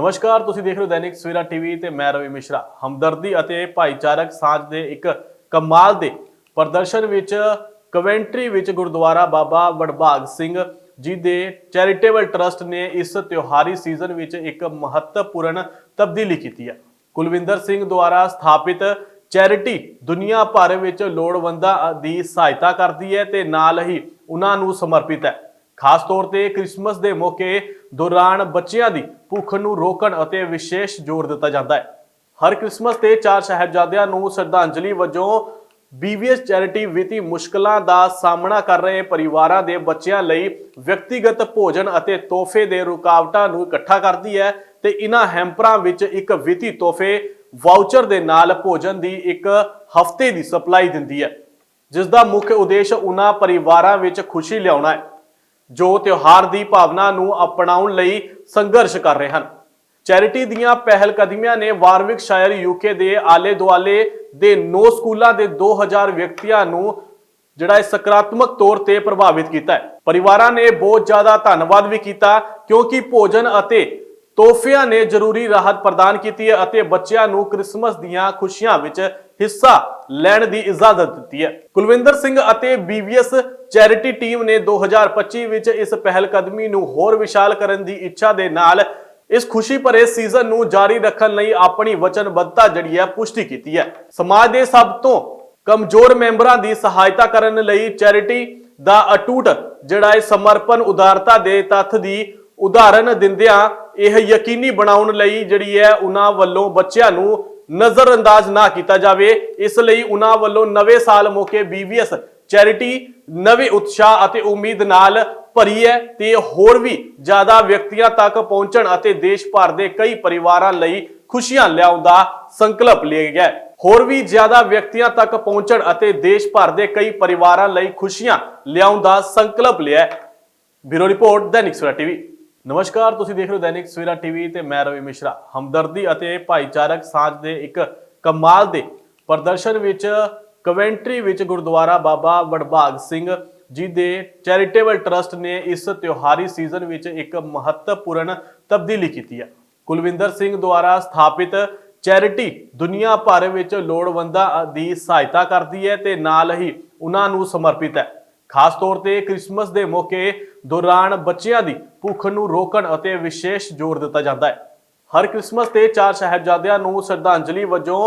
ਨਮਸਕਾਰ, ਤੁਸੀਂ ਦੇਖ ਰਹੇ ਹੋ ਦੈਨਿਕ ਸਵੇਰਾ ਟੀਵੀ ਤੇ ਮੈਂ ਰਵੀ ਮਿਸ਼ਰਾ। ਹਮਦਰਦੀ ਅਤੇ ਭਾਈਚਾਰਕ ਸਾਂਝ ਦੇ ਇੱਕ ਕਮਾਲ ਦੇ ਪ੍ਰਦਰਸ਼ਨ ਵਿੱਚ ਕਵੈਂਟਰੀ ਵਿੱਚ ਗੁਰਦੁਆਰਾ ਬਾਬਾ ਵਡਭਾਗ ਸਿੰਘ ਜੀ ਦੇ ਚੈਰੀਟੇਬਲ ਟਰਸਟ ਨੇ ਇਸ ਤਿਉਹਾਰੀ ਸੀਜ਼ਨ ਵਿੱਚ ਇੱਕ ਮਹੱਤਵਪੂਰਨ ਤਬਦੀਲੀ ਕੀਤੀ ਹੈ। ਕੁਲਵਿੰਦਰ ਸਿੰਘ ਦੁਆਰਾ ਸਥਾਪਿਤ ਚੈਰਿਟੀ ਦੁਨੀਆ ਭਰ ਵਿੱਚ ਲੋੜਵੰਦਾਂ ਦੀ ਸਹਾਇਤਾ ਕਰਦੀ ਹੈ ਤੇ ਨਾਲ ਹੀ ਉਹਨਾਂ ਨੂੰ ਸਮਰਪਿਤ ਹੈ। ਖਾਸ ਤੌਰ ਤੇ ਕ੍ਰਿਸਮਸ ਦੇ ਮੌਕੇ ਦੌਰਾਨ ਬੱਚਿਆਂ ਦੀ ਭੁੱਖ ਨੂੰ ਰੋਕਣ ਅਤੇ ਵਿਸ਼ੇਸ਼ ਜ਼ੋਰ ਦਿੱਤਾ ਜਾਂਦਾ ਹੈ। ਹਰ ਕ੍ਰਿਸਮਸ ਤੇ ਚਾਰ ਸਾਹਿਬਜ਼ਾਦਿਆਂ ਨੂੰ ਸ਼ਰਧਾਂਜਲੀ ਵਜੋਂ ਬੀਵੀਐਸ ਚੈਰਿਟੀ ਵਿੱਤੀ ਮੁਸ਼ਕਲਾਂ ਦਾ ਸਾਹਮਣਾ ਕਰ ਰਹੇ ਪਰਿਵਾਰਾਂ ਦੇ ਬੱਚਿਆਂ ਲਈ ਵਿਅਕਤੀਗਤ ਭੋਜਨ ਅਤੇ ਤੋਹਫੇ ਦੇ ਰੁਕਾਵਟਾਂ ਨੂੰ ਇਕੱਠਾ ਕਰਦੀ ਹੈ ਤੇ ਇਹਨਾਂ ਹੈਂਪਰਾਂ ਵਿੱਚ ਇੱਕ ਵਿੱਤੀ ਤੋਹਫੇ ਵਾਊਚਰ ਦੇ ਨਾਲ ਭੋਜਨ ਦੀ ਇੱਕ ਹਫ਼ਤੇ ਦੀ ਸਪਲਾਈ ਦਿੰਦੀ ਹੈ, ਜਿਸ ਦਾ ਮੁੱਖ ਉਦੇਸ਼ ਉਹਨਾਂ ਪਰਿਵਾਰਾਂ ਵਿੱਚ ਖੁਸ਼ੀ ਲਿਆਉਣਾ ਹੈ। ਜੋ ਤਿਉਹਾਰ ਦੀ ਭਾਵਨਾ ਨੂੰ ਅਪਣਾਉਣ ਲਈ ਸੰਘਰਸ਼ ਕਰ ਰਹੇ ਹਨ। ਚੈਰਿਟੀ ਦੀਆਂ ਪਹਿਲ ਕਦਮੀਆਂ ਨੇ ਵਾਰਵਿਕ ਸ਼ਾਇਰ ਯੂਕੇ ਦੇ ਆਲੇ ਦੁਆਲੇ ਦੇ 9 ਸਕੂਲਾਂ ਦੇ 2000 ਵਿਅਕਤੀਆਂ ਨੂੰ ਜਿਹੜਾ ਹੈ ਸਕਾਰਾਤਮਕ ਤੌਰ ਤੇ ਪ੍ਰਭਾਵਿਤ ਕੀਤਾ ਹੈ। ਪਰਿਵਾਰਾਂ ਨੇ ਬਹੁਤ ਜ਼ਿਆਦਾ ਧੰਨਵਾਦ ਵੀ ਕੀਤਾ ਕਿਉਂਕਿ ਭੋਜਨ ਅਤੇ ਤੋਹਫਿਆਂ ਨੇ ਜ਼ਰੂਰੀ ਰਾਹਤ ਪ੍ਰਦਾਨ ਕੀਤੀ ਹੈ ਅਤੇ ਬੱਚਿਆਂ ਨੂੰ ਕ੍ਰਿਸਮਸ ਦੀਆਂ ਖੁਸ਼ੀਆਂ ਵਿੱਚ ਹਿੱਸਾ ਲੈਣ ਦੀ ਇਜਾਜ਼ਤ ਦਿੱਤੀ ਹੈ। ਕੁਲਵਿੰਦਰ ਸਿੰਘ ਅਤੇ ਬੀਵੀਐਸ ਚੈਰਿਟੀ ਟੀਮ ਨੇ 2025 ਵਿੱਚ ਇਸ ਪਹਿਲ ਕਦਮੀ ਨੂੰ ਹੋਰ ਵਿਸ਼ਾਲ ਕਰਨ ਦੀ ਇੱਛਾ ਦੇ ਨਾਲ ਇਸ ਖੁਸ਼ੀ ਭਰੇ ਸੀਜ਼ਨ ਨੂੰ ਜਾਰੀ ਰੱਖਣ ਲਈ ਆਪਣੀ ਵਚਨਬੱਧਤਾ ਜਿਹੜੀ ਹੈ ਪੁਸ਼ਟੀ ਕੀਤੀ ਹੈ। ਸਮਾਜ ਦੇ ਸਭ ਤੋਂ ਕਮਜ਼ੋਰ ਮੈਂਬਰਾਂ ਦੀ ਸਹਾਇਤਾ ਕਰਨ ਲਈ ਚੈਰਿਟੀ ਦਾ ਅਟੂਟ ਜਿਹੜਾ ਹੈ ਸਮਰਪਣ, ਉਦਾਰਤਾ ਦੇ ਤੱਥ ਦੀ ਉਦਾਹਰਨ ਦਿੰਦਿਆਂ ਇਹ ਯਕੀਨੀ ਬਣਾਉਣ ਲਈ ਜਿਹੜੀ ਹੈ ਉਹਨਾਂ ਵੱਲੋਂ ਬੱਚਿਆਂ ਨੂੰ ਨਜ਼ਰਅੰਦਾਜ਼ ਨਾ ਕੀਤਾ ਜਾਵੇ। ਇਸ ਲਈ ਉਹਨਾਂ ਵੱਲੋਂ ਨਵੇਂ ਸਾਲ ਮੌਕੇ ਬੀਵੀਐਸ ਚੈਰਿਟੀ, ਨਵੇਂ ਉਤਸ਼ਾਹ ਅਤੇ ਉਮੀਦ ਨਾਲ ਭਰੀ ਹੈ ਤੇ ਹੋਰ ਵੀ ਜ਼ਿਆਦਾ ਵਿਅਕਤੀਆਂ ਤੱਕ ਪਹੁੰਚਣ ਅਤੇ ਦੇਸ਼ ਭਰ ਦੇ ਕਈ ਪਰਿਵਾਰਾਂ ਲਈ ਖੁਸ਼ੀਆਂ ਲਿਆਉਣ ਦਾ ਸੰਕਲਪ ਲਿਆ ਗਿਆ ਹੋਰ ਵੀ ਜ਼ਿਆਦਾ ਵਿਅਕਤੀਆਂ ਤੱਕ ਪਹੁੰਚਣ ਅਤੇ ਦੇਸ਼ ਭਰ ਦੇ ਕਈ ਪਰਿਵਾਰਾਂ ਲਈ ਖੁਸ਼ੀਆਂ ਲਿਆਉਣ ਦਾ ਸੰਕਲਪ ਲਿਆ ਹੈ। Bureau report, Dainik Savera TV. ਨਮਸਕਾਰ, ਤੁਸੀਂ ਦੇਖ ਰਹੇ ਹੋ ਦੈਨਿਕ ਸਵੇਰਾ ਟੀਵੀ ਤੇ ਮੈਂ ਰਵੀ ਮਿਸ਼ਰਾ। ਹਮਦਰਦੀ ਅਤੇ ਭਾਈਚਾਰਕ ਸਾਂਝ ਦੇ ਇੱਕ ਕਮਾਲ ਦੇ ਪ੍ਰਦਰਸ਼ਨ ਵਿੱਚ ਕਵੈਂਟਰੀ ਵਿੱਚ ਗੁਰਦੁਆਰਾ ਬਾਬਾ ਵਡਭਾਗ ਸਿੰਘ ਜੀ ਦੇ ਚੈਰੀਟੇਬਲ ਟਰਸਟ ਨੇ ਇਸ ਤਿਉਹਾਰੀ ਸੀਜ਼ਨ ਵਿੱਚ ਇੱਕ ਮਹੱਤਵਪੂਰਨ ਤਬਦੀਲੀ ਕੀਤੀ ਹੈ। ਕੁਲਵਿੰਦਰ ਸਿੰਘ ਦੁਆਰਾ ਸਥਾਪਿਤ ਚੈਰਿਟੀ ਦੁਨੀਆ ਭਰ ਵਿੱਚ ਲੋੜਵੰਦਾਂ ਦੀ ਸਹਾਇਤਾ ਕਰਦੀ ਹੈ ਤੇ ਨਾਲ ਹੀ ਉਹਨਾਂ ਨੂੰ ਸਮਰਪਿਤ ਹੈ। ਖਾਸ ਤੌਰ ਤੇ ਕ੍ਰਿਸਮਸ ਦੇ ਮੌਕੇ ਦੌਰਾਨ ਬੱਚਿਆਂ ਦੀ ਭੁੱਖ ਨੂੰ ਰੋਕਣ ਅਤੇ ਵਿਸ਼ੇਸ਼ ਜ਼ੋਰ ਦਿੱਤਾ ਜਾਂਦਾ ਹੈ। ਹਰ ਕ੍ਰਿਸਮਸ ਤੇ ਚਾਰ ਸਾਹਿਬਜ਼ਾਦਿਆਂ ਨੂੰ ਸ਼ਰਧਾਂਜਲੀ ਵਜੋਂ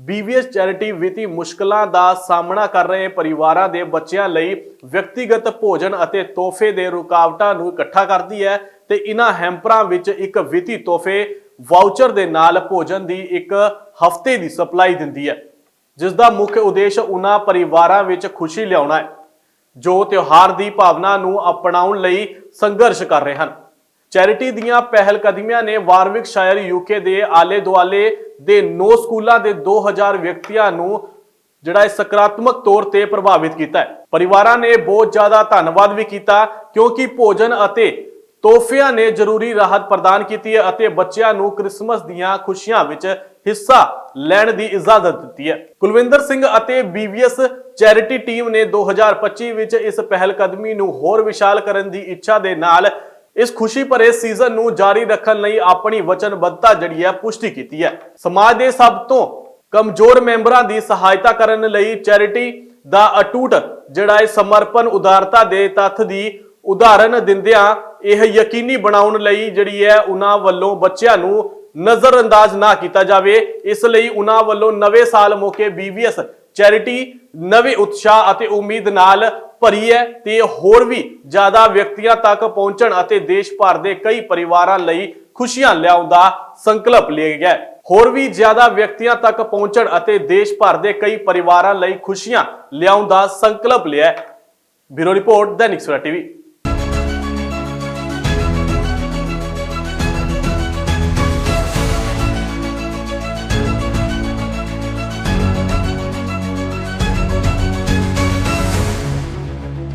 ਬੀਵੀਐਸ ਚੈਰਿਟੀ ਵਿੱਤੀ ਮੁਸ਼ਕਲਾਂ ਦਾ ਸਾਹਮਣਾ ਕਰ ਰਹੇ ਪਰਿਵਾਰਾਂ ਦੇ ਬੱਚਿਆਂ ਲਈ ਵਿਅਕਤੀਗਤ ਭੋਜਨ ਅਤੇ ਤੋਹਫੇ ਦੇ ਰੁਕਾਵਟਾਂ ਨੂੰ ਇਕੱਠਾ ਕਰਦੀ ਹੈ ਤੇ ਇਹਨਾਂ ਹੈਂਪਰਾਂ ਵਿੱਚ ਇੱਕ ਵਿੱਤੀ ਤੋਹਫੇ ਵਾਊਚਰ ਦੇ ਨਾਲ ਭੋਜਨ ਦੀ ਇੱਕ ਹਫ਼ਤੇ ਦੀ ਸਪਲਾਈ ਦਿੰਦੀ ਹੈ। ਜਿਸ ਦਾ ਮੁੱਖ ਉਦੇਸ਼ ਉਹਨਾਂ ਪਰਿਵਾਰਾਂ ਵਿੱਚ ਖੁਸ਼ੀ ਲਿਆਉਣਾ ਹੈ। ਜੋ ਤਿਉਹਾਰ ਦੀ ਭਾਵਨਾ ਨੂੰ ਅਪਣਾਉਣ ਲਈ ਸੰਘਰਸ਼ ਕਰ ਰਹੇ ਹਨ। ਚੈਰਿਟੀ ਦੀਆਂ ਪਹਿਲ ਕਦਮੀਆਂ ਨੇ ਵਾਰਵਿਕ ਸ਼ਾਇਰ ਯੂਕੇ ਦੇ ਆਲੇ ਦੁਆਲੇ ਦੇ 9 ਸਕੂਲਾਂ ਦੇ 2000 ਵਿਅਕਤੀਆਂ ਨੂੰ ਜਿਹੜਾ ਹੈ ਸਕਾਰਾਤਮਕ ਤੌਰ ਤੇ ਪ੍ਰਭਾਵਿਤ ਕੀਤਾ ਹੈ। ਪਰਿਵਾਰਾਂ ਨੇ ਬਹੁਤ ਜ਼ਿਆਦਾ ਧੰਨਵਾਦ ਵੀ ਕੀਤਾ, ਕਿਉਂਕਿ ਭੋਜਨ ਅਤੇ ਤੋਹਫਿਆਂ ਨੇ ਜ਼ਰੂਰੀ ਰਾਹਤ ਪ੍ਰਦਾਨ ਕੀਤੀ ਹੈ ਅਤੇ ਬੱਚਿਆਂ ਨੂੰ ਕ੍ਰਿਸਮਸ ਦੀਆਂ ਖੁਸ਼ੀਆਂ ਵਿੱਚ ਹਿੱਸਾ ਲੈਣ ਦੀ ਇਜਾਜ਼ਤ ਦਿੱਤੀ ਹੈ। ਕੁਲਵਿੰਦਰ ਸਿੰਘ ਅਤੇ ਬੀਵੀਐਸ ਚੈਰਿਟੀ ਟੀਮ ਨੇ 2025 ਵਿੱਚ ਇਸ ਪਹਿਲ ਕਦਮੀ ਨੂੰ ਹੋਰ ਵਿਸ਼ਾਲ ਕਰਨ ਦੀ ਇੱਛਾ ਦੇ ਨਾਲ ਇਸ ਖੁਸ਼ੀ ਭਰੇ ਸੀਜ਼ਨ ਨੂੰ ਜਾਰੀ ਰੱਖਣ ਲਈ ਆਪਣੀ ਵਚਨਬੱਧਤਾ ਜਿਹੜੀ ਹੈ, ਪੁਸ਼ਟੀ ਕੀਤੀ ਹੈ। ਸਮਾਜ ਦੇ ਸਭ ਤੋਂ ਕਮਜ਼ੋਰ ਮੈਂਬਰਾਂ ਦੀ ਸਹਾਇਤਾ ਕਰਨ ਲਈ ਚੈਰਿਟੀ ਦਾ ਅਟੂਟ ਜਿਹੜਾ ਹੈ ਸਮਰਪਣ ਉਦਾਰਤਾ ਦੇ ਤੱਥ ਦੀ ਉਦਾਹਰਨ ਦਿੰਦਿਆਂ ਇਹ ਯਕੀਨੀ ਬਣਾਉਣ ਲਈ ਜਿਹੜੀ ਹੈ, ਉਹਨਾਂ ਵੱਲੋਂ ਬੱਚਿਆਂ ਨੂੰ ਨਜ਼ਰਅੰਦਾਜ਼ ਨਾ ਕੀਤਾ ਜਾਵੇ। ਇਸ ਲਈ ਉਹਨਾਂ ਵੱਲੋਂ ਨਵੇਂ ਸਾਲ ਮੌਕੇ ਬੀਵੀਐਸ ਚੈਰਿਟੀ, ਨਵੇਂ ਉਤਸ਼ਾਹ ਅਤੇ ਉਮੀਦ ਨਾਲ ਭਰੀ ਹੈ ਤੇ ਹੋਰ ਵੀ ਜ਼ਿਆਦਾ ਵਿਅਕਤੀਆਂ ਤੱਕ ਪਹੁੰਚਣ ਅਤੇ ਦੇਸ਼ ਭਰ ਦੇ ਕਈ ਪਰਿਵਾਰਾਂ ਲਈ ਖੁਸ਼ੀਆਂ ਲਿਆਉਣ ਦਾ ਸੰਕਲਪ ਲਿਆ ਗਿਆ ਹੋਰ ਵੀ ਜ਼ਿਆਦਾ ਵਿਅਕਤੀਆਂ ਤੱਕ ਪਹੁੰਚਣ ਅਤੇ ਦੇਸ਼ ਭਰ ਦੇ ਕਈ ਪਰਿਵਾਰਾਂ ਲਈ ਖੁਸ਼ੀਆਂ ਲਿਆਉਣ ਦਾ ਸੰਕਲਪ ਲਿਆ bureau report, Dainik Savera TV.